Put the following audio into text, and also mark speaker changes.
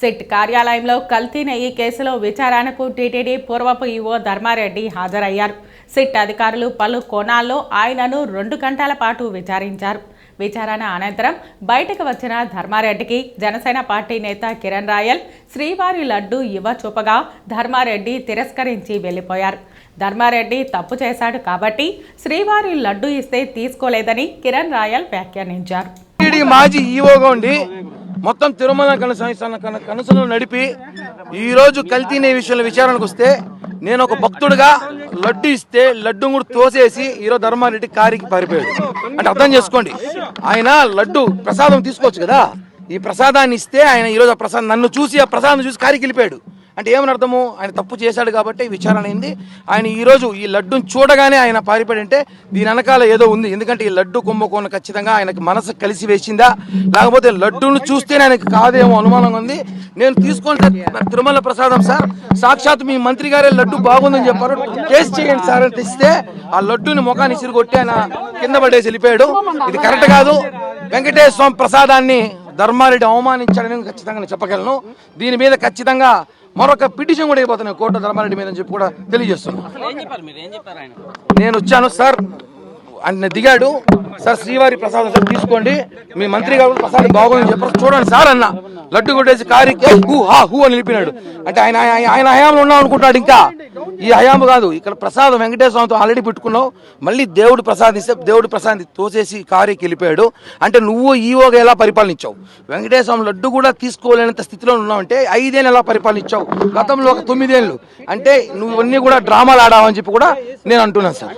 Speaker 1: SIT కార్యాలయంలో కల్తీ నెయ్యి కేసులో విచారణకు టీటీడీ పూర్వపు ఈవో ధర్మారెడ్డి హాజరయ్యారు. సిట్ అధికారులు పలు కోణాల్లో ఆయనను రెండు గంటల పాటు విచారించారు. విచారణ అనంతరం బయటకు వచ్చిన ధర్మారెడ్డికి జనసేన పార్టీ నేత కిరణ్ రాయల్ శ్రీవారి లడ్డు ఇవ్వ చూపగా ధర్మారెడ్డి తిరస్కరించి వెళ్ళిపోయారు. ధర్మారెడ్డి తప్పు చేశాడు కాబట్టి శ్రీవారి లడ్డు ఇస్తే తీసుకోలేదని కిరణ్ రాయల్ వ్యాఖ్యానించారు.
Speaker 2: మాజీ ఈవోగా ఉండి మొత్తం తిరుమల కనస కనసలు నడిపి ఈరోజు కల్తీ నే విషయంలో విచారణకు వస్తే నేను ఒక భక్తుడిగా లడ్డు ఇస్తే లడ్డు కూడా తోసేసి ఈరోజు ధర్మారెడ్డి కారికి పారిపోయాడు. అంటే అర్థం చేసుకోండి. ఆయన లడ్డు ప్రసాదం తీసుకోవచ్చు కదా? ఈ ప్రసాదాన్ని ఇస్తే ఆయన ఈరోజు ఆ ప్రసాదం నన్ను చూసి ఆ ప్రసాదం చూసి కారికి వెళ్ళిపోయాడు. అంటే ఏమని అర్థము? ఆయన తప్పు చేశాడు కాబట్టి విచారణ అయింది. ఆయన ఈ రోజు ఈ లడ్డును చూడగానే ఆయన పారిపడంటే దీని వెనకాల ఏదో ఉంది. ఎందుకంటే ఈ లడ్డు కుంభకోణం ఖచ్చితంగా ఆయనకి మనసు కలిసి వేసిందా? లేకపోతే లడ్డూను చూస్తేనే ఆయనకు కాదేమో అనుమానంగా ఉంది. నేను తీసుకోండి తిరుమల ప్రసాదం సార్. సాక్షాత్ మీ మంత్రి గారే లడ్డు బాగుందని చెప్పారు. టేస్ట్ చేయండి సార్ అని తెస్తే ఆ లడ్డుని ముఖాన్ని ఇసిరి కొట్టి ఆయన కింద పడేసి వెళ్ళిపోయాడు. ఇది కరెక్ట్ కాదు. వెంకటేశ్వర స్వామి ప్రసాదాన్ని ధర్మారెడ్డి అవమానించాడని ఖచ్చితంగా నేను చెప్పగలను. దీని మీద ఖచ్చితంగా మరొక పిటిషన్ కూడా అయిపోతున్నాయి కోర్టు ధర్మారెడ్డి మీద అని చెప్పి కూడా తెలియజేస్తున్నాను నేను వచ్చాను సార్. ఆయన దిగాడు. సార్ శ్రీవారి ప్రసాదం సార్ తీసుకోండి. మీ మంత్రి గారు ప్రసాదం బాగుందని చెప్పారు. చూడండి సార్ అన్న. లడ్డు కొట్టేసి కారికి హూ హా హూ అని నిలిపినాడు. అంటే ఆయన ఆయన- హయాంలో ఉన్నాం అనుకుంటాడు ఇంకా. ఈ హయాం కాదు. ఇక్కడ ప్రసాదం వెంకటేశ్వర స్వామితో ఆల్రెడీ పెట్టుకున్నావు. మళ్ళీ దేవుడు ప్రసాదిస్తే దేవుడు ప్రసాద్ తోసేసి కారికి వెళ్ళిపోయాడు. అంటే నువ్వు ఈవోగా ఎలా పరిపాలనించావు వెంకటేశ్వర స్వామి లడ్డు కూడా తీసుకోలేనంత స్థితిలో ఉన్నావు అంటే ఐదేళ్ళు ఎలా పరిపాలనించావు గతంలో ఒక తొమ్మిదేళ్ళు. అంటే నువ్వు కూడా డ్రామాలు ఆడావని చెప్పి కూడా నేను అంటున్నాను సార్.